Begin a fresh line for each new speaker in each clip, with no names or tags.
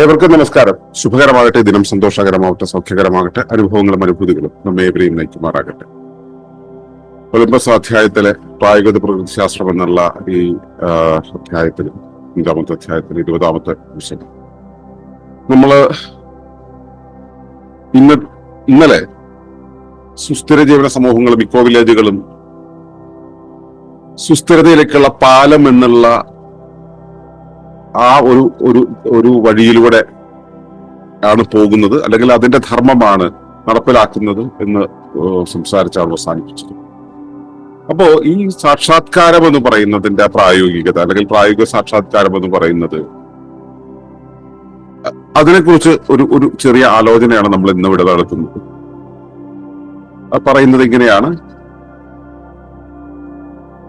ഏവർക്കും നമസ്കാരം. ശുഭകരമാകട്ടെ. ദിനം സന്തോഷകരമാവട്ടെ സൗഖ്യകരമാകട്ടെ. അനുഭവങ്ങളും അനുഭൂതികളും നമ്മെ ഏവരെയും നയിക്കുമാറാകട്ടെ. ഒളിമ്പസ് അധ്യായത്തിലെ പ്രായോഗിക പ്രകൃതിശാസ്ത്രം എന്നുള്ള ഈ അധ്യായത്തിൽ അഞ്ചാമത്തെ അധ്യായത്തിൽ ഇരുപതാമത്തെ വിഷയം നമ്മൾ ഇന്ന് ഇന്നലെ സുസ്ഥിര ജീവന സമൂഹങ്ങളും ഇക്കോ വില്ലേജുകളും സുസ്ഥിരതയിലേക്കുള്ള പാലം എന്നുള്ള ആ ഒരു ഒരു ഒരു വഴിയിലൂടെ ആണ് പോകുന്നത്. അല്ലെങ്കിൽ അതിന്റെ ധർമ്മമാണ് നടപ്പിലാക്കുന്നത് എന്ന് ഏഹ് സംസാരിച്ചാണ് അവസാനിപ്പിച്ചത് അപ്പോ ഈ സാക്ഷാത്കാരം എന്ന് പറയുന്നതിന്റെ പ്രായോഗികത അല്ലെങ്കിൽ പ്രായോഗിക സാക്ഷാത്കാരം എന്ന് പറയുന്നത് അതിനെക്കുറിച്ച് ഒരു ഒരു ചെറിയ ആലോചനയാണ് നമ്മൾ ഇന്ന് ഇവിടെ നടത്തുന്നത്. പറയുന്നത് ഇങ്ങനെയാണ്.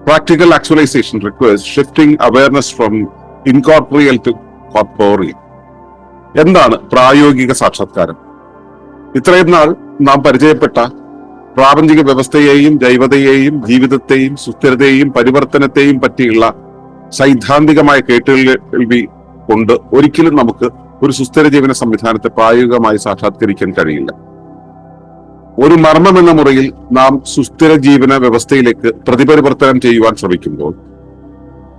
Practical actualization request shifting awareness from incorporeal to corporeal എന്താണ് പ്രായോഗിക സാക്ഷാത്കാരം? ഇത്രയും നാൾ നാം പരിചയപ്പെട്ട പ്രാപഞ്ചിക വ്യവസ്ഥയെയും ജൈവതയെയും ജീവിതത്തെയും സുസ്ഥിരതയെയും പരിവർത്തനത്തെയും പറ്റിയുള്ള സൈദ്ധാന്തികമായ കേട്ടുകേൾവി കൊണ്ട് ഒരിക്കലും നമുക്ക് ഒരു സുസ്ഥിര ജീവന സംവിധാനത്തെ പ്രായോഗികമായി സാക്ഷാത്കരിക്കാൻ കഴിയില്ല. ഒരു മർമ്മം എന്ന മുറയിൽ നാം സുസ്ഥിര ജീവന വ്യവസ്ഥയിലേക്ക് പ്രതിപരിവർത്തനം ചെയ്യുവാൻ ശ്രമിക്കുമ്പോൾ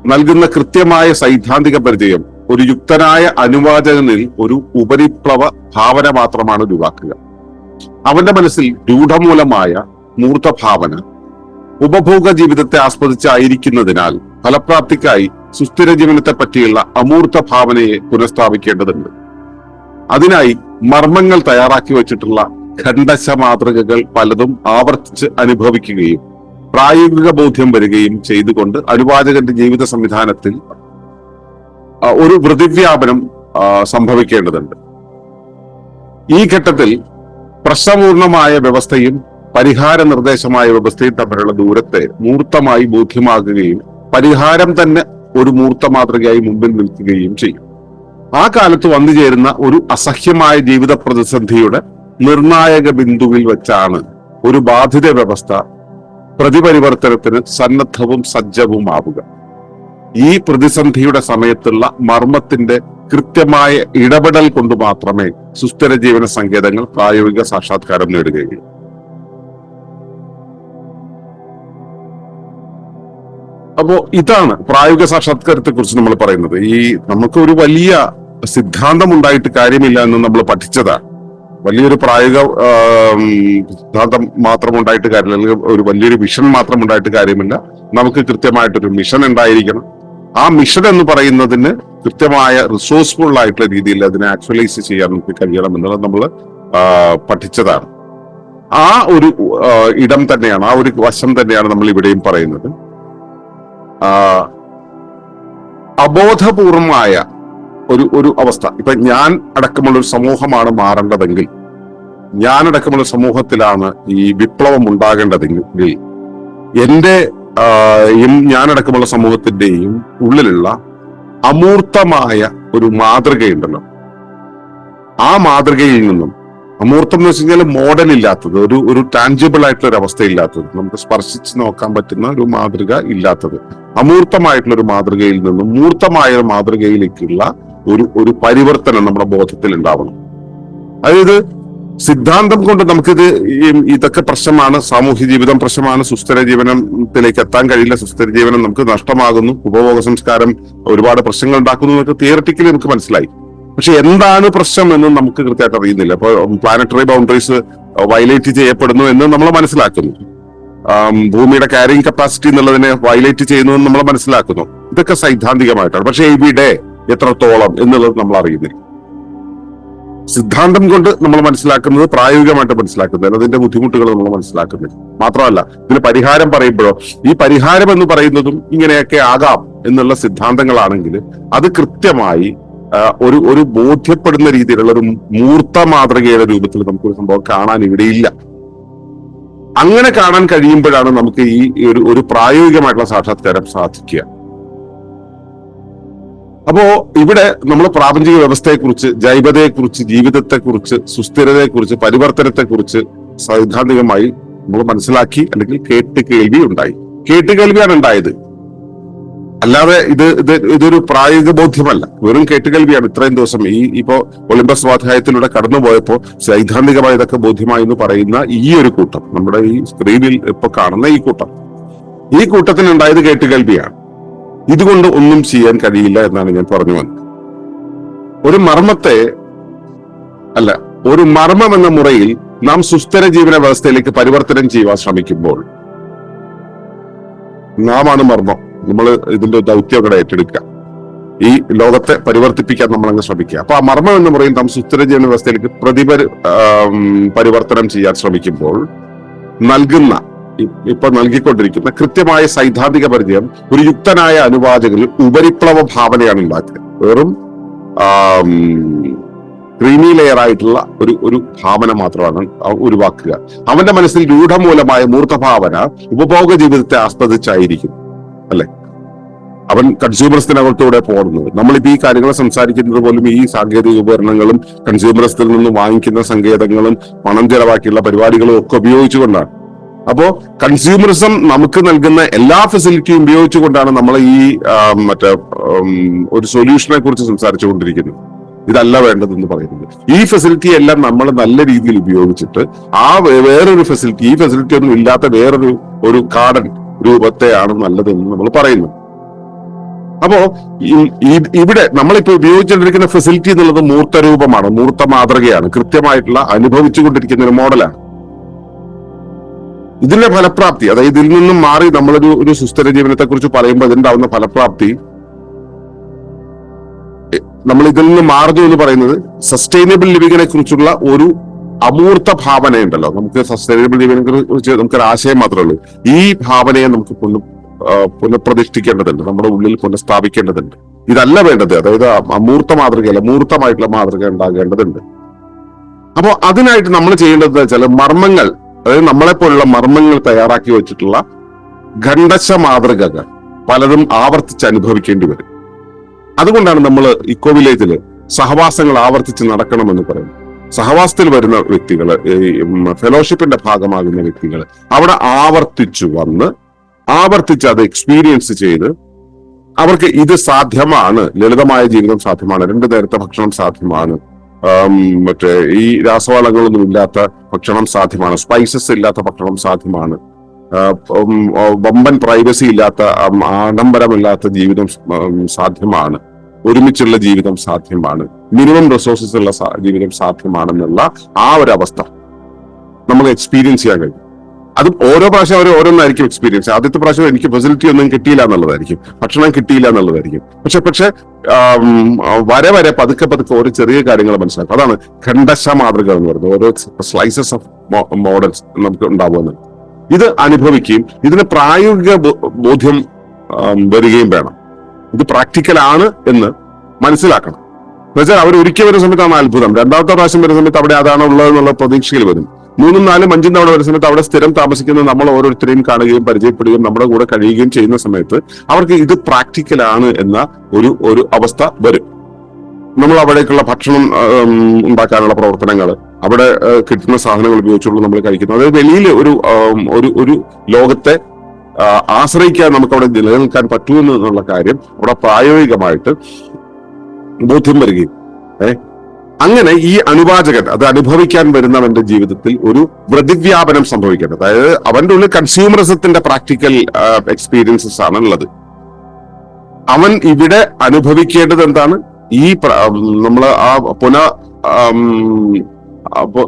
നൽകുന്ന കൃത്യമായ സൈദ്ധാന്തിക പരിചയം ഒരു യുക്തനായ അനുവാചകനിൽ ഒരു ഉപരിപ്ലവ ഭാവന മാത്രമാണ് രൂപാക്കുക അവന്റെ മനസ്സിൽ രൂഢമൂലമായ മൂർത്ത ഭാവന ഉപഭോഗ ജീവിതത്തെ ആസ്വദിച്ചായിരിക്കുന്നതിനാൽ ഫലപ്രാപ്തിക്കായി സുസ്ഥിര ജീവനത്തെ പറ്റിയുള്ള അമൂർത്ത ഭാവനയെ പുനഃസ്ഥാപിക്കേണ്ടതുണ്ട്. അതിനായി മർമ്മങ്ങൾ തയ്യാറാക്കി വച്ചിട്ടുള്ള ഖണ്ഡശ മാതൃകകൾ പലതും ആവർത്തിച്ച് അനുഭവിക്കുകയും പ്രായോഗിക ബോധ്യം വരികയും ചെയ്തുകൊണ്ട് അനുവാചകന്റെ ജീവിത സംവിധാനത്തിൽ ഒരു വൃതിവ്യാപനം സംഭവിക്കേണ്ടതുണ്ട്. ഈ ഘട്ടത്തിൽ പ്രശ്നപൂർണമായ വ്യവസ്ഥയും പരിഹാര നിർദ്ദേശമായ വ്യവസ്ഥയും തമ്മിലുള്ള ദൂരത്തെ മൂർത്തമായി ബോധ്യമാകുകയും പരിഹാരം തന്നെ ഒരു മൂർത്ത മാതൃകയായി മുമ്പിൽ നിൽക്കുകയും ചെയ്യും. ആ കാലത്ത് വന്നു ചേരുന്ന ഒരു അസഹ്യമായ ജീവിത പ്രതിസന്ധിയുടെ നിർണായക ബിന്ദുവിൽ വെച്ചാണ് ഒരു ബാധിത വ്യവസ്ഥ പ്രതിപരിവർത്തനത്തിന് സന്നദ്ധവും സജ്ജവുമാവുക. ഈ പ്രതിസന്ധിയുടെ സമയത്തുള്ള മർമ്മത്തിന്റെ കൃത്യമായ ഇടപെടൽ കൊണ്ട് മാത്രമേ സുസ്ഥിര ജീവന സങ്കേതങ്ങൾ പ്രായോഗിക സാക്ഷാത്കാരം നേടുകയുള്ളൂ. അപ്പോ ഇതാണ് പ്രായോഗിക സാക്ഷാത്കാരത്തെ കുറിച്ച് നമ്മൾ പറയുന്നത്. ഈ നമുക്ക് ഒരു വലിയ സിദ്ധാന്തം ഉണ്ടായിട്ട് കാര്യമില്ല എന്ന് നമ്മൾ പഠിച്ചതാണ്. വലിയൊരു പ്രായോഗിക സിദ്ധാന്തം മാത്രം ഉണ്ടായിട്ട് കാര്യമില്ല. അല്ലെങ്കിൽ ഒരു വലിയൊരു മിഷൻ മാത്രം ഉണ്ടായിട്ട് കാര്യമില്ല. നമുക്ക് കൃത്യമായിട്ടൊരു മിഷൻ ഉണ്ടായിരിക്കണം. ആ മിഷൻ എന്ന് പറയുന്നതിന് കൃത്യമായ റിസോഴ്സ്ഫുൾ ആയിട്ടുള്ള രീതിയിൽ അതിനെ ആക്ച്വലൈസ് ചെയ്യാൻ നമുക്ക് കഴിയണം എന്നുള്ളത് നമ്മൾ പഠിച്ചതാണ്. ആ ഒരു ഇടം തന്നെയാണ് ആ ഒരു വശം തന്നെയാണ് നമ്മൾ ഇവിടെയും പറയുന്നത്. അബോധപൂർവമായ ഒരു ഒരു അവസ്ഥ. ഇപ്പൊ ഞാൻ അടക്കമുള്ള ഒരു സമൂഹമാണ് മാറേണ്ടതെങ്കിൽ ഞാൻ അടക്കമുള്ള സമൂഹത്തിലാണ് ഈ വിപ്ലവം ഉണ്ടാകേണ്ടതെങ്കിൽ യും ഞാനടക്കമുള്ള സമൂഹത്തിന്റെയും ഉള്ളിലുള്ള അമൂർത്തമായ ഒരു മാതൃകയുണ്ടല്ലോ. ആ മാതൃകയിൽ നിന്നും അമൂർത്തം എന്ന് വെച്ച് കഴിഞ്ഞാൽ മോഡൽ ഇല്ലാത്തത് ഒരു ഒരു ടാഞ്ചിബിൾ ആയിട്ടുള്ള ഒരു അവസ്ഥ ഇല്ലാത്തത് നമുക്ക് സ്പർശിച്ച് നോക്കാൻ പറ്റുന്ന ഒരു മാതൃക ഇല്ലാത്തത്. അമൂർത്തമായിട്ടുള്ള ഒരു മാതൃകയിൽ നിന്നും മൂർത്തമായ ഒരു മാതൃകയിലേക്കുള്ള ഒരു ഒരു പരിവർത്തനം നമ്മുടെ ബോധത്തിൽ ഉണ്ടാവണം. അതായത് സിദ്ധാന്തം കൊണ്ട് നമുക്കിത് ഇതൊക്കെ പ്രശ്നമാണ്. സാമൂഹ്യ ജീവിതം പ്രശ്നമാണ്. സുസ്ഥിര ജീവനത്തിലേക്ക് എത്താൻ കഴിയില്ല. സുസ്ഥിര ജീവനം നമുക്ക് നഷ്ടമാകുന്നു. ഉപഭോഗ സംസ്കാരം ഒരുപാട് പ്രശ്നങ്ങൾ ഉണ്ടാക്കുന്നു എന്നൊക്കെ തിയറട്ടിക്കലി നമുക്ക് മനസ്സിലായി. പക്ഷെ എന്താണ് പ്രശ്നം എന്ന് നമുക്ക് കൃത്യമായിട്ട് അറിയുന്നില്ല. അപ്പൊ പ്ലാനറ്ററി ബൗണ്ടറീസ് വയലേറ്റ് ചെയ്യപ്പെടുന്നു എന്ന് നമ്മൾ മനസ്സിലാക്കുന്നു. ഭൂമിയുടെ ക്യാരിങ് കപ്പാസിറ്റി എന്നുള്ളതിനെ വയലേറ്റ് ചെയ്യുന്നു എന്ന് നമ്മൾ മനസ്സിലാക്കുന്നു. ഇതൊക്കെ സൈദ്ധാന്തികമായിട്ടാണ്. പക്ഷെ ഇവിടെ എത്രത്തോളം എന്നുള്ളത് നമ്മൾ അറിയുന്നില്ല. സിദ്ധാന്തം കൊണ്ട് നമ്മൾ മനസ്സിലാക്കുന്നത് പ്രായോഗികമായിട്ട് മനസ്സിലാക്കുന്നത് അതിന്റെ ബുദ്ധിമുട്ടുകൾ നമ്മൾ മനസ്സിലാക്കുന്നില്ല. മാത്രമല്ല ഇതിന് പരിഹാരം പറയുമ്പോഴോ ഈ പരിഹാരം എന്ന് പറയുന്നതും ഇങ്ങനെയൊക്കെ ആകാം എന്നുള്ള സിദ്ധാന്തങ്ങളാണെങ്കിൽ അത് കൃത്യമായി ഒരു ഒരു ബോധ്യപ്പെടുന്ന രീതിയിലുള്ള ഒരു മൂർത്ത മാതൃകയുടെ രൂപത്തിൽ നമുക്കൊരു സംഭവം കാണാൻ ഇവിടെയില്ല അങ്ങനെ കാണാൻ കഴിയുമ്പോഴാണ് നമുക്ക് ഈ ഒരു ഒരു പ്രായോഗികമായിട്ടുള്ള സാക്ഷാത്കാരം സാധിക്കുക. അപ്പോ ഇവിടെ നമ്മൾ പ്രാപഞ്ചിക വ്യവസ്ഥയെക്കുറിച്ച് ജൈവതയെക്കുറിച്ച് ജീവിതത്തെക്കുറിച്ച് സുസ്ഥിരതയെക്കുറിച്ച് പരിവർത്തനത്തെക്കുറിച്ച് സൈദ്ധാന്തികമായി നമ്മൾ മനസ്സിലാക്കി അല്ലെങ്കിൽ കേട്ട് കേൾവി ഉണ്ടായി കേട്ട് കേൾവിയാണ് ഉണ്ടായത്. അല്ലാതെ ഇത് ഇത് ഇതൊരു പ്രായോഗിക ബോധ്യമല്ല. വെറും കേട്ടുകേൾവിയാണ് ഇത്രയും ദിവസം ഈ ഇപ്പോ ഒളിമ്പസ് സ്വാധ്യായത്തിലൂടെ കടന്നുപോയപ്പോ സൈദ്ധാന്തികമായി ഇതൊക്കെ ബോധ്യമായി എന്ന് പറയുന്ന ഈ ഒരു കൂട്ടം. നമ്മുടെ ഈ സ്ക്രീനിൽ ഇപ്പൊ കാണുന്ന ഈ കൂട്ടം. ഈ കൂട്ടത്തിനുണ്ടായത് കേട്ടുകേൾവിയാണ് ഇതുകൊണ്ട് ഒന്നും ചെയ്യാൻ കഴിയില്ല എന്നാണ് ഞാൻ പറഞ്ഞു വന്നത്. ഒരു മർമ്മത്തെ അല്ല ഒരു മർമ്മം എന്ന മുറയിൽ നാം സുസ്ഥിര ജീവന വ്യവസ്ഥയിലേക്ക് പരിവർത്തനം ചെയ്യുവാൻ ശ്രമിക്കുമ്പോൾ നാമാണ് മർമ്മം. നമ്മൾ ഇതിന്റെ ദൗത്യം കൂടെ ഏറ്റെടുക്കുക. ഈ ലോകത്തെ പരിവർത്തിപ്പിക്കാൻ നമ്മൾ അങ്ങ് ശ്രമിക്കുക. അപ്പൊ ആ മർമ്മം എന്ന് പറയും നാം സുസ്ഥിര ജീവന വ്യവസ്ഥയിലേക്ക് പ്രതിപരി പരിവർത്തനം ചെയ്യാൻ ശ്രമിക്കുമ്പോൾ നൽകുന്ന ഇ- ഇപ്പൊ നൽകിക്കൊണ്ടിരിക്കുന്ന കൃത്യമായ സൈദ്ധാന്തിക പരിചയം ഒരു യുക്തനായ അനുവാചകരിൽ ഉപരിപ്ലവ ഭാവനയാണ് ഉണ്ടാക്കുക. വെറും ക്രീമി ലെയർ ആയിട്ടുള്ള ഒരു ഒരു ഭാവന മാത്രമാണ് ഉരുവാക്കുക. അവന്റെ മനസ്സിൽ രൂഢമൂലമായ മൂർത്തഭാവന ഉപഭോഗ ജീവിതത്തെ ആസ്പദിച്ചായിരിക്കും അല്ലെ? അവൻ കൺസ്യൂമറിസത്തിനകത്തൂടെ പോകുന്നത് നമ്മളിപ്പോ ഈ കാര്യങ്ങൾ സംസാരിക്കുന്നത് പോലും ഈ സാങ്കേതിക ഉപകരണങ്ങളും കൺസ്യൂമർസിൽ നിന്ന് വാങ്ങിക്കുന്ന സങ്കേതങ്ങളും പണം ചെലവാക്കിയുള്ള പരിപാടികളും ഒക്കെ ഉപയോഗിച്ചുകൊണ്ടാണ്. അപ്പോ കൺസ്യൂമറിസം നമുക്ക് നൽകുന്ന എല്ലാ ഫെസിലിറ്റിയും ഉപയോഗിച്ചുകൊണ്ടാണ് നമ്മൾ ഈ മറ്റേ ഒരു സൊല്യൂഷനെ കുറിച്ച് സംസാരിച്ചുകൊണ്ടിരിക്കുന്നത്. ഇതല്ല വേണ്ടതെന്ന് പറയുന്നത്. ഈ ഫെസിലിറ്റി എല്ലാം നമ്മൾ നല്ല രീതിയിൽ ഉപയോഗിച്ചിട്ട് ആ വേറൊരു ഫെസിലിറ്റി ഈ ഫെസിലിറ്റി ഒന്നും ഇല്ലാത്ത വേറൊരു ഒരു കാർഡൻ രൂപത്തെയാണ് നല്ലതെന്ന് നമ്മൾ പറയുന്നു അപ്പോ ഇവിടെ നമ്മളിപ്പോ ഉപയോഗിച്ചുകൊണ്ടിരിക്കുന്ന ഫെസിലിറ്റി എന്നുള്ളത് മൂർത്ത രൂപമാണ് മൂർത്ത മാതൃകയാണ് കൃത്യമായിട്ടുള്ള അനുഭവിച്ചുകൊണ്ടിരിക്കുന്ന ഒരു മോഡലാണ് ഇതിന്റെ ഫലപ്രാപ്തി അതായത് ഇതിൽ നിന്നും മാറി നമ്മളൊരു ഒരു സുസ്ഥിര ജീവനത്തെ കുറിച്ച് പറയുമ്പോൾ അതിനുണ്ടാവുന്ന ഫലപ്രാപ്തി നമ്മൾ ഇതിൽ നിന്ന് മാറുന്നു എന്ന് പറയുന്നത് സസ്റ്റൈനബിൾ ലിവിങ്ങിനെ കുറിച്ചുള്ള ഒരു അമൂർത്ത ഭാവനയുണ്ടല്ലോ. നമുക്ക് സസ്റ്റൈനബിൾ ലിവിങ്ങിനെ കുറിച്ച് നമുക്കൊരു ആശയം മാത്രമേ ഉള്ളൂ. ഈ ഭാവനയെ നമുക്ക് പുന പുനഃപ്രതിഷ്ഠിക്കേണ്ടതുണ്ട്. നമ്മുടെ ഉള്ളിൽ പുനഃസ്ഥാപിക്കേണ്ടതുണ്ട്. ഇതല്ല വേണ്ടത്. അതായത് അമൂർത്ത മാതൃകയല്ല മൂർത്തമായിട്ടുള്ള മാതൃക ഉണ്ടാകേണ്ടതുണ്ട്. അപ്പോൾ അതിനായിട്ട് നമ്മൾ ചെയ്യേണ്ടത് വെച്ചാൽ മർമ്മങ്ങൾ. അതായത് നമ്മളെ പോലുള്ള മർമ്മങ്ങൾ തയ്യാറാക്കി വെച്ചിട്ടുള്ള ഖണ്ഡശ മാതൃകകൾ പലതും ആവർത്തിച്ച് അനുഭവിക്കേണ്ടി വരും. അതുകൊണ്ടാണ് നമ്മൾ ഇക്കോ വില്ലേജിൽ സഹവാസങ്ങൾ ആവർത്തിച്ച് നടക്കണമെന്ന് പറയുന്നത്. സഹവാസത്തിൽ വരുന്ന വ്യക്തികൾ ഫെലോഷിപ്പിന്റെ ഭാഗമാകുന്ന വ്യക്തികൾ അവിടെ ആവർത്തിച്ചു വന്ന് ആവർത്തിച്ച് അത് എക്സ്പീരിയൻസ് ചെയ്ത് അവർക്ക് ഇത് സാധ്യമാണ് ലളിതമായ ജീവിതം സാധ്യമാണ് രണ്ടു നേരത്തെ ഭക്ഷണം സാധ്യമാണ് മറ്റേ ഈ രാസവളങ്ങളൊന്നും ഇല്ലാത്ത ഭക്ഷണം സാധ്യമാണ്. സ്പൈസസ് ഇല്ലാത്ത ഭക്ഷണം സാധ്യമാണ്. വമ്പൻ പ്രൈവസി ഇല്ലാത്ത ആഡംബരമില്ലാത്ത ജീവിതം സാധ്യമാണ്. ഒരുമിച്ചുള്ള ജീവിതം സാധ്യമാണ്. മിനിമം റിസോഴ്സസ് ഉള്ള ജീവിതം സാധ്യമാണെന്നുള്ള ആ ഒരു അവസ്ഥ നമുക്ക് എക്സ്പീരിയൻസ് ചെയ്യാൻ കഴിയും. അത് ഓരോ പ്രാവശ്യം അവർ ഓരോന്നായിരിക്കും എക്സ്പീരിയൻസ് ആദ്യത്തെ പ്രാവശ്യം എനിക്ക് ഫെസിലിറ്റി ഒന്നും കിട്ടിയില്ല എന്നുള്ളതായിരിക്കും. ഭക്ഷണം കിട്ടിയില്ല എന്നുള്ളതായിരിക്കും. പക്ഷെ പക്ഷെ വരെ വരെ പതുക്കെ പതുക്കെ ഓരോ ചെറിയ കാര്യങ്ങൾ മനസ്സിലാക്കും. അതാണ് ഖണ്ഡശ മാതൃക എന്ന് പറയുന്നത്. ഓരോ സ്ലൈസസ് ഓഫ് മോഡൽസ് നമുക്ക് ഉണ്ടാവുമെന്ന് ഇത് അനുഭവിക്കുകയും ഇതിന് പ്രായോഗിക ബോധ്യം വരികയും വേണം. ഇത് പ്രാക്ടിക്കൽ ആണ് എന്ന് മനസ്സിലാക്കണം. എന്നുവെച്ചാൽ അവർ ഒരിക്കൽ വരുന്ന സമയത്താണ് അത്ഭുതം. രണ്ടാമത്തെ പ്രാവശ്യം വരുന്ന സമയത്ത് അവിടെ അതാണ് ഉള്ളത് എന്നുള്ള പ്രതീക്ഷയിൽ വരും. മൂന്നും നാലും അഞ്ചും തവണ വരുന്ന സമയത്ത് അവിടെ സ്ഥിരം താമസിക്കുന്ന നമ്മൾ ഓരോരുത്തരെയും കാണുകയും പരിചയപ്പെടുകയും നമ്മുടെ കൂടെ കഴിയുകയും ചെയ്യുന്ന സമയത്ത് അവർക്ക് ഇത് പ്രാക്ടിക്കൽ ആണ് എന്ന ഒരു ഒരു അവസ്ഥ വരും. നമ്മൾ അവിടേക്കുള്ള ഭക്ഷണം ഉണ്ടാക്കാനുള്ള പ്രവർത്തനങ്ങൾ അവിടെ കിട്ടുന്ന സാധനങ്ങൾ ഉപയോഗിച്ചുള്ള നമ്മൾ കഴിക്കുന്നത് അതായത് വെളിയിൽ ഒരു ഒരു ഒരു ലോകത്തെ ആശ്രയിക്കാൻ നമുക്ക് അവിടെ നിലനിൽക്കാൻ പറ്റൂ എന്നുള്ള കാര്യം അവിടെ പ്രായോഗികമായിട്ട് ബോധ്യം വരികയും ഏ അങ്ങനെ ഈ അനുവാചകൻ അത് അനുഭവിക്കാൻ വരുന്നവന്റെ ജീവിതത്തിൽ ഒരു പ്രതിവ്യാപനം സംഭവിക്കേണ്ടത് അതായത് അവന്റെ ഉള്ളിൽ കൺസ്യൂമറിസത്തിന്റെ പ്രാക്ടിക്കൽ എക്സ്പീരിയൻസസ് ആണ് ഉള്ളത് അവൻ ഇവിടെ അനുഭവിക്കേണ്ടത് എന്താണ്? ഈ നമ്മൾ ആ പുന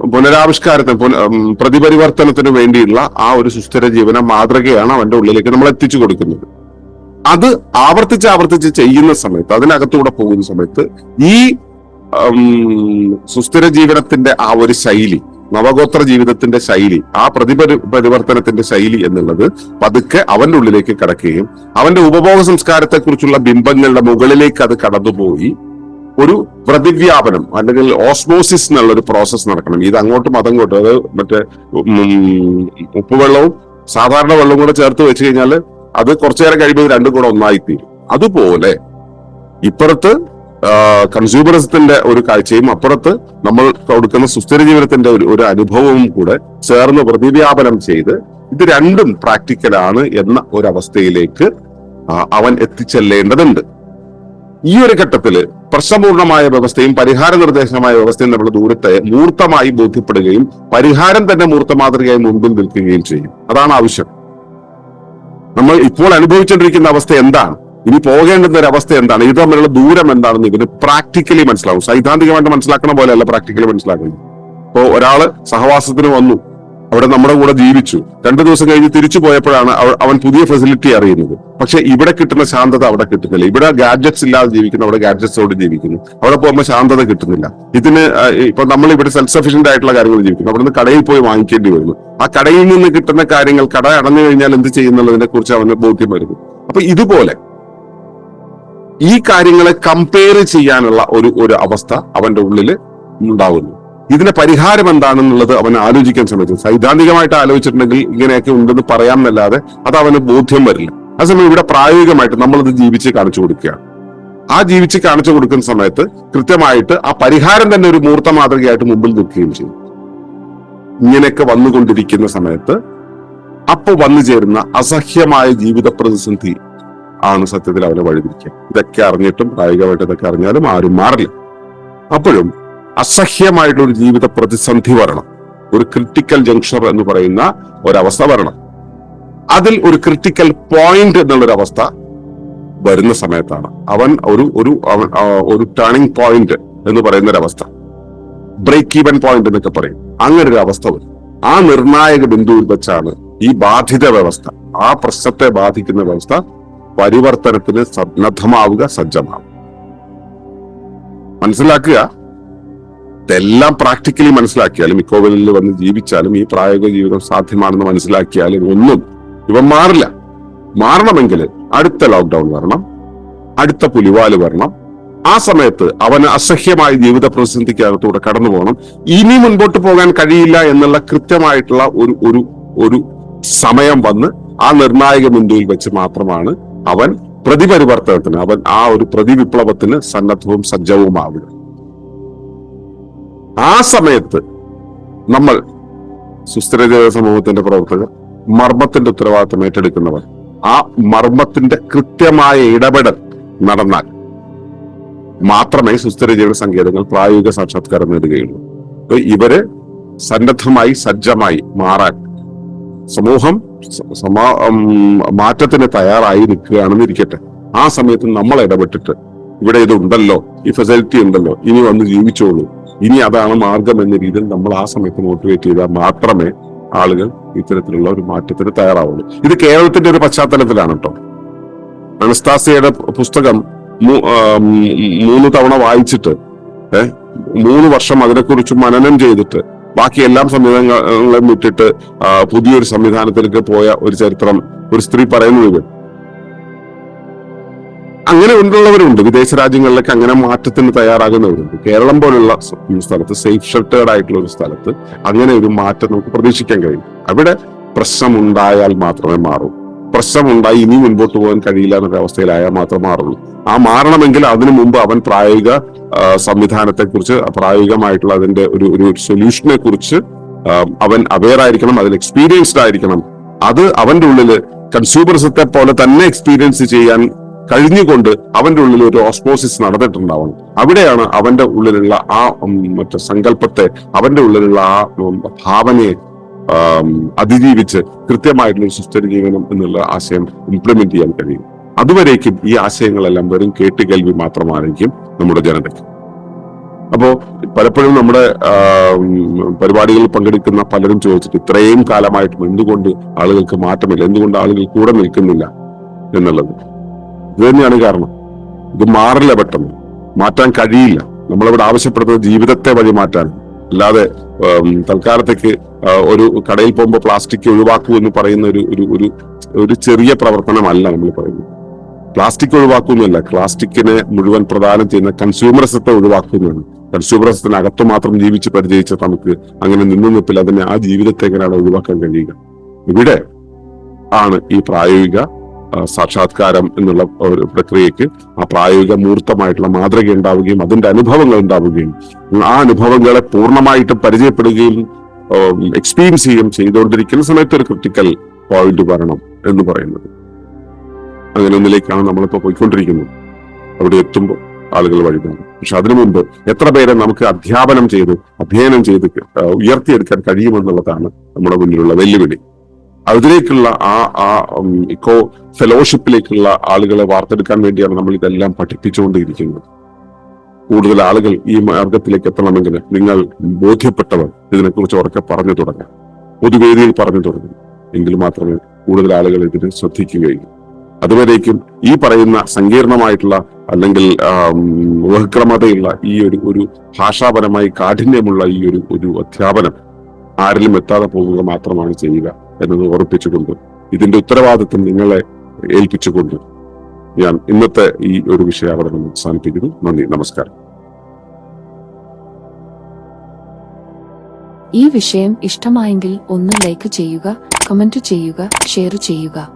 പുനരാവിഷ്കാരത്തിന് പുന- പ്രതിപരിവർത്തനത്തിന് വേണ്ടിയുള്ള ആ ഒരു സുസ്ഥിര ജീവന മാതൃകയാണ് അവന്റെ ഉള്ളിലേക്ക് നമ്മൾ എത്തിച്ചു കൊടുക്കുന്നത്. അത് ആവർത്തിച്ച് ആവർത്തിച്ച് ചെയ്യുന്ന സമയത്ത് അതിനകത്തൂടെ പോകുന്ന സമയത്ത് ഈ സുസ്ഥിര ജീവിതത്തിന്റെ ആ ഒരു ശൈലി നവഗോത്ര ജീവിതത്തിന്റെ ശൈലി ആ പ്രതിപരി പരിവർത്തനത്തിന്റെ ശൈലി എന്നുള്ളത് പതുക്കെ അവന്റെ ഉള്ളിലേക്ക് കടക്കുകയും അവന്റെ ഉപഭോഗ സംസ്കാരത്തെ കുറിച്ചുള്ള ബിംബങ്ങളുടെ മുകളിലേക്ക് അത് കടന്നുപോയി. ഒരു പ്രതിവ്യാപനം അല്ലെങ്കിൽ ഓസ്മോസിസ് എന്നുള്ള ഒരു പ്രോസസ്സ് നടക്കണം. ഇത് അങ്ങോട്ടും അതങ്ങോട്ടും അത് മറ്റേ ഉപ്പുവെള്ളവും സാധാരണ വെള്ളവും കൂടെ ചേർത്ത് വെച്ച് കഴിഞ്ഞാൽ അത് കുറച്ചു നേരം കഴിയുമ്പോൾ രണ്ടും കൂടെ ഒന്നായി തീരും അതുപോലെ ഇപ്പുറത്ത് കൺസ്യൂമറിസത്തിന്റെ ഒരു കാഴ്ചയും അപ്പുറത്ത് നമ്മൾ കൊടുക്കുന്ന സുസ്ഥിര ജീവിതത്തിന്റെ ഒരു ഒരു അനുഭവവും കൂടെ ചേർന്ന് പ്രതിവ്യാപനം ചെയ്ത് ഇത് രണ്ടും പ്രാക്ടിക്കലാണ് എന്ന ഒരവസ്ഥയിലേക്ക് അവൻ എത്തിച്ചെല്ലേണ്ടതുണ്ട്. ഈ ഒരു ഘട്ടത്തിൽ പ്രശ്നപൂർണമായ വ്യവസ്ഥയും പരിഹാര നിർദ്ദേശമായ വ്യവസ്ഥയും നമ്മൾ ദൂരത്തെ മൂർത്തമായി ബോധ്യപ്പെടുകയും പരിഹാരം തന്നെ മൂർത്ത മാതൃകയായി മുൻപിൽ നിൽക്കുകയും ചെയ്യും. അതാണ് ആവശ്യം. നമ്മൾ ഇപ്പോൾ അനുഭവിച്ചുകൊണ്ടിരിക്കുന്ന അവസ്ഥ എന്താണ്? ഇനി പോകേണ്ടുന്ന ഒരു അവസ്ഥ എന്താണ്? ഇത് തമ്മിലുള്ള ദൂരം എന്താണെന്ന് ഇവർ പ്രാക്ടിക്കലി മനസ്സിലാവും. സൈദ്ധാന്തികമായിട്ട് മനസ്സിലാക്കണ പോലെയല്ല പ്രാക്ടിക്കലി മനസ്സിലാക്കുന്നത്. ഇപ്പോ ഒരാൾ സഹവാസത്തിന് വന്നു. അവിടെ നമ്മുടെ കൂടെ ജീവിച്ചു. രണ്ടു ദിവസം കഴിഞ്ഞ് തിരിച്ചു പോയപ്പോഴാണ് അവൻ പുതിയ ഫെസിലിറ്റി അറിയുന്നത്. പക്ഷെ ഇവിടെ കിട്ടുന്ന ശാന്തത അവിടെ കിട്ടുന്നില്ല. ഇവിടെ ഗാഡ്ജറ്റ്സ് ഇല്ലാതെ ജീവിക്കുന്നു അവിടെ ഗാഡ്ജറ്റ്സോട് ജീവിക്കുന്നു. അവിടെ പോകുമ്പോൾ ശാന്തത കിട്ടുന്നില്ല. ഇതിന് ഇപ്പൊ നമ്മൾ ഇവിടെ സെൽഫ് സഫീഷ്യന്റ് ആയിട്ടുള്ള കാര്യങ്ങൾ ജീവിക്കുന്നു. അവിടെ നിന്ന് കടയിൽ പോയി വാങ്ങിക്കേണ്ടി വരുന്നു. ആ കടയിൽ നിന്ന് കിട്ടുന്ന കാര്യങ്ങൾ കട അടഞ്ഞു കഴിഞ്ഞാൽ എന്ത് ചെയ്യുന്നുള്ളതിനെ കുറിച്ച് അവന് ബോധ്യം വരുന്നു. അപ്പൊ ഇതുപോലെ ഈ കാര്യങ്ങളെ കമ്പയർ ചെയ്യാനുള്ള ഒരു ഒരു അവസ്ഥ അവന്റെ ഉള്ളിൽ ഉണ്ടാകുന്നു ഇതിന്റെ പരിഹാരം എന്താണെന്നുള്ളത് അവൻ ആലോചിക്കാൻ ശ്രമിച്ചു. സൈദ്ധാന്തികമായിട്ട് ആലോചിച്ചിട്ടുണ്ടെങ്കിൽ ഇങ്ങനെയൊക്കെ ഉണ്ടെന്ന് പറയാമെന്നല്ലാതെ അത് അവന് ബോധ്യം വരില്ല. ആ സമയം ഇവിടെ പ്രായോഗികമായിട്ട് നമ്മളത് ജീവിച്ച് കാണിച്ചു കൊടുക്കുകയാണ്. ആ ജീവിച്ച് കാണിച്ചു കൊടുക്കുന്ന സമയത്ത് കൃത്യമായിട്ട് ആ പരിഹാരം തന്നെ ഒരു മൂർത്ത മാതൃകയായിട്ട് മുമ്പിൽ നിൽക്കുകയും ചെയ്യും. ഇങ്ങനെയൊക്കെ വന്നുകൊണ്ടിരിക്കുന്ന സമയത്ത് അപ്പൊ വന്നു ചേരുന്ന അസഹ്യമായ ജീവിത പ്രതിസന്ധി ആണ് സത്യത്തിൽ അവനെ വഴിതിരിക്കുക. ഇതൊക്കെ അറിഞ്ഞിട്ടും പ്രായോഗികമായിട്ട് ഇതൊക്കെ അറിഞ്ഞാലും ആരും മാറില്ല. അപ്പോഴും അസഹ്യമായിട്ടുള്ള ഒരു ജീവിത പ്രതിസന്ധി വരണം. ഒരു ക്രിട്ടിക്കൽ ജംഗ്ഷർ എന്ന് പറയുന്ന ഒരവസ്ഥ വരണം. അതിൽ ഒരു ക്രിട്ടിക്കൽ പോയിന്റ് എന്നുള്ളൊരവസ്ഥ വരുന്ന സമയത്താണ്. അവൻ ഒരു ഒരു ഒരു ടേണിംഗ് പോയിന്റ് എന്ന് പറയുന്ന ഒരവസ്ഥ ബ്രേക്ക് ഈവൻ പോയിന്റ് എന്നൊക്കെ പറയും. അങ്ങനെ ഒരു അവസ്ഥ വരും. ആ നിർണായക ബിന്ദുവിൽ വെച്ചാണ് ഈ ബാധിത വ്യവസ്ഥ ആ പ്രശ്നത്തെ ബാധിക്കുന്ന വ്യവസ്ഥ പരിവർത്തനത്തിന് സന്നദ്ധമാവുക സജ്ജമാവുക. മനസ്സിലാക്കുക? ഇതെല്ലാം പ്രാക്ടിക്കലി മനസ്സിലാക്കിയാലും ഇക്കോവലിൽ വന്ന് ജീവിച്ചാലും ഈ പ്രായോഗിക ജീവിതം സാധ്യമാണെന്ന് മനസ്സിലാക്കിയാലും ഒന്നും ഇവ മാറില്ല മാറണമെങ്കിൽ അടുത്ത ലോക്ക്ഡൌൺ വരണം അടുത്ത പുലിവാൽ വരണം. ആ സമയത്ത് അവന് അസഹ്യമായ ജീവിത പ്രതിസന്ധിക്കകത്തൂടെ കടന്നു പോകണം. ഇനി മുൻപോട്ട് പോകാൻ കഴിയില്ല എന്നുള്ള കൃത്യമായിട്ടുള്ള ഒരു ഒരു ഒരു സമയം വന്ന് ആ നിർണായക ബിന്ദുവിൽ വെച്ച് മാത്രമാണ് അവൻ പ്രതിപരിവർത്തനത്തിന് അവൻ ആ ഒരു പ്രതിവിപ്ലവത്തിന് സന്നദ്ധവും സജ്ജവുമാവുക ആ സമയത്ത് നമ്മൾ സുസ്ഥിര സമൂഹത്തിന്റെ പ്രവർത്തകർ മർമ്മത്തിന്റെ ഉത്തരവാദിത്വം ഏറ്റെടുക്കുന്നവർ ആ മർമ്മത്തിന്റെ കൃത്യമായ ഇടപെടൽ നടന്നാൽ മാത്രമേ സുസ്ഥിര ജീവിത സങ്കേതങ്ങൾ പ്രായോഗിക സാക്ഷാത്കാരം നേടുകയുള്ളൂ. ഇവർ സന്നദ്ധമായി സജ്ജമായി മാറാൻ സമൂഹം സമാ മാറ്റത്തിന് തയ്യാറായി നിൽക്കുകയാണെന്ന് ഇരിക്കട്ടെ ആ സമയത്ത് നമ്മൾ ഇടപെട്ടിട്ട് ഇവിടെ ഇത് ഉണ്ടല്ലോ ഈ ഫെസിലിറ്റി ഉണ്ടല്ലോ ഇനി വന്ന് ജീവിച്ചോളൂ. ഇനി അതാണ് മാർഗം എന്ന രീതിയിൽ നമ്മൾ ആ സമയത്ത് മോട്ടിവേറ്റ് ചെയ്താൽ മാത്രമേ ആളുകൾ ഇത്തരത്തിലുള്ള ഒരു മാറ്റത്തിന് തയ്യാറാവുള്ളൂ. ഇത് കേരളത്തിന്റെ ഒരു പശ്ചാത്തലത്തിലാണ് കേട്ടോ. അനസ്താസിയുടെ പുസ്തകം മൂന്ന് തവണ വായിച്ചിട്ട് ഏഹ് മൂന്ന് വർഷം അതിനെക്കുറിച്ച് മനനം ചെയ്തിട്ട് ബാക്കി എല്ലാം സംവിധാനങ്ങളും വിട്ടിട്ട് പുതിയൊരു സംവിധാനത്തിലേക്ക് പോയ ഒരു ചരിത്രം ഒരു സ്ത്രീ പറയുന്നത് അങ്ങനെ ഉണ്ടുള്ളവരുണ്ട്. വിദേശ രാജ്യങ്ങളിലേക്ക് അങ്ങനെ മാറ്റത്തിന് തയ്യാറാകുന്നവരുണ്ട്. കേരളം പോലുള്ള സ്ഥലത്ത് സേഫ് ഷെൽട്ടേർഡ് ആയിട്ടുള്ള ഒരു സ്ഥലത്ത് അങ്ങനെ ഒരു മാറ്റം നമുക്ക് പ്രതീക്ഷിക്കാൻ കഴിയും. അവിടെ പ്രശ്നമുണ്ടായാൽ മാത്രമേ മാറൂ. പ്രശ്നമുണ്ടായി ഇനി മുൻപോട്ട് പോകാൻ കഴിയില്ല എന്നൊരു അവസ്ഥയിലായാൽ മാത്രമേ മാറുള്ളൂ. ആ മാറണമെങ്കിൽ അതിനു മുമ്പ് അവൻ പ്രായോഗിക ആ, സംവിധാനത്തെക്കുറിച്ച് പ്രായോഗികമായിട്ടുള്ള അതിന്റെ ഒരു ഒരു സൊല്യൂഷനെ കുറിച്ച് അവൻ അവെയർ ആയിരിക്കണം അതിൽ എക്സ്പീരിയൻസ്ഡ് ആയിരിക്കണം. അത് അവന്റെ ഉള്ളിൽ കൺസ്യൂമറിസത്തെ പോലെ തന്നെ എക്സ്പീരിയൻസ് ചെയ്യാൻ കഴിഞ്ഞുകൊണ്ട് അവന്റെ ഉള്ളിൽ ഒരു ഓസ്മോസിസ് നടന്നിട്ടുണ്ടാവണം. അവിടെയാണ് അവന്റെ ഉള്ളിലുള്ള ആ മറ്റേ സങ്കല്പത്തെ അവന്റെ ഉള്ളിലുള്ള ആ ഭാവനയെ അതിജീവിച്ച് കൃത്യമായിട്ടുള്ള സുസ്ഥിര ജീവനം എന്നുള്ള ആശയം ഇംപ്ലിമെന്റ് ചെയ്യാൻ കഴിയും. അതുവരേക്കും ഈ ആശയങ്ങളെല്ലാം വെറും കേട്ടുകേൾവി മാത്രമായിരിക്കും നമ്മുടെ ജനതയ്ക്ക്. അപ്പോ പലപ്പോഴും നമ്മുടെ പരിപാടികളിൽ പങ്കെടുക്കുന്ന പലരും ചോദിച്ചിട്ട് ഇത്രയും കാലമായിട്ടും എന്തുകൊണ്ട് ആളുകൾക്ക് മാറ്റമില്ല? എന്തുകൊണ്ട് ആളുകൾ കൂടെ നിൽക്കുന്നില്ല എന്നുള്ളത്. ഇത് തന്നെയാണ് കാരണം. ഇത് മാറില്ല പെട്ടെന്ന്. മാറ്റാൻ കഴിയില്ല. നമ്മളിവിടെ ആവശ്യപ്പെടുന്നത് ജീവിതത്തെ വഴി മാറ്റാൻ. അല്ലാതെ തൽക്കാലത്തേക്ക് ഒരു കടയിൽ പോകുമ്പോൾ പ്ലാസ്റ്റിക് ഒഴിവാക്കൂ എന്ന് പറയുന്ന ഒരു ഒരു ഒരു ചെറിയ പ്രവർത്തനമല്ല നമ്മൾ പറയുന്നത്. പ്ലാസ്റ്റിക് ഒഴിവാക്കുന്നില്ല. പ്ലാസ്റ്റിക്കിനെ മുഴുവൻ പ്രദാനം ചെയ്യുന്ന കൺസ്യൂമറിസത്തെ ഒഴിവാക്കുന്നതാണ് കൺസ്യൂമറിസത്തിനകത്ത് മാത്രം ജീവിച്ച് പരിചയിച്ച നമുക്ക് അങ്ങനെ നിന്നു നിപ്പിൽ അതിനെ ആ ജീവിതത്തെ എങ്ങനെയാണ് ഒഴിവാക്കാൻ കഴിയുക? ഇവിടെ ആണ് ഈ പ്രായോഗിക സാക്ഷാത്കാരം എന്നുള്ള ഒരു പ്രക്രിയക്ക് ആ പ്രായോഗിക മൂർത്തമായിട്ടുള്ള മാതൃക ഉണ്ടാവുകയും അതിന്റെ അനുഭവങ്ങൾ ഉണ്ടാവുകയും ആ അനുഭവങ്ങളെ പൂർണമായിട്ട് പരിചയപ്പെടുകയും എക്സ്പീരിയൻസ് ചെയ്യുകയും ചെയ്തുകൊണ്ടിരിക്കുന്ന സമയത്ത് ഒരു ക്രിട്ടിക്കൽ പോയിന്റ് വരണം എന്ന് പറയുന്നത്. അങ്ങനെ ഒന്നിലേക്കാണ് നമ്മളിപ്പോ പോയിക്കൊണ്ടിരിക്കുന്നത്. അവിടെ എത്തുമ്പോൾ ആളുകൾ വഴിതാണ് പക്ഷെ അതിനു മുമ്പ് എത്ര പേരെ നമുക്ക് അധ്യാപനം ചെയ്ത് അധ്യയനം ചെയ്ത് ഉയർത്തിയെടുക്കാൻ കഴിയുമെന്നുള്ളതാണ് നമ്മുടെ മുന്നിലുള്ള വെല്ലുവിളി. അതിലേക്കുള്ള ആ ആ ഇക്കോ ഫെലോഷിപ്പിലേക്കുള്ള ആളുകളെ വാർത്തെടുക്കാൻ വേണ്ടിയാണ് നമ്മൾ ഇതെല്ലാം പഠിപ്പിച്ചുകൊണ്ടിരിക്കുന്നത്. കൂടുതൽ ആളുകൾ ഈ മാർഗത്തിലേക്ക് എത്തണമെങ്കിൽ നിങ്ങൾ ബോധ്യപ്പെട്ടവർ ഇതിനെക്കുറിച്ച് ഉറക്കെ പറഞ്ഞു തുടങ്ങാം പൊതുവേദിയിൽ പറഞ്ഞു തുടങ്ങും. എങ്കിൽ മാത്രമേ കൂടുതൽ ആളുകൾ ഇതിന് ശ്രദ്ധിക്കുകയുള്ളൂ. അതുവരേക്കും ഈ പറയുന്ന സങ്കീർണമായിട്ടുള്ള അല്ലെങ്കിൽ ആം, ഈ ഒരു ഒരു ഭാഷാപരമായി കാഠിന്യമുള്ള ഈ ഒരു ഒരു അധ്യാപനം ആരിലും എത്താതെ പോകുക മാത്രമാണ് ചെയ്യുക എന്നത് ഓർപ്പിച്ചുകൊണ്ട് ഇതിന്റെ ഉത്തരവാദിത്വം നിങ്ങളെ ഏൽപ്പിച്ചുകൊണ്ട് ഞാൻ ഇന്നത്തെ ഈ ഒരു വിഷയാവതരണം അവസാനിപ്പിക്കുന്നു. നന്ദി നമസ്കാരം.
ഈ വിഷയം ഇഷ്ടമായെങ്കിൽ ഒന്ന് ലൈക്ക് ചെയ്യുക കമന്റ് ചെയ്യുക ഷെയർ ചെയ്യുക.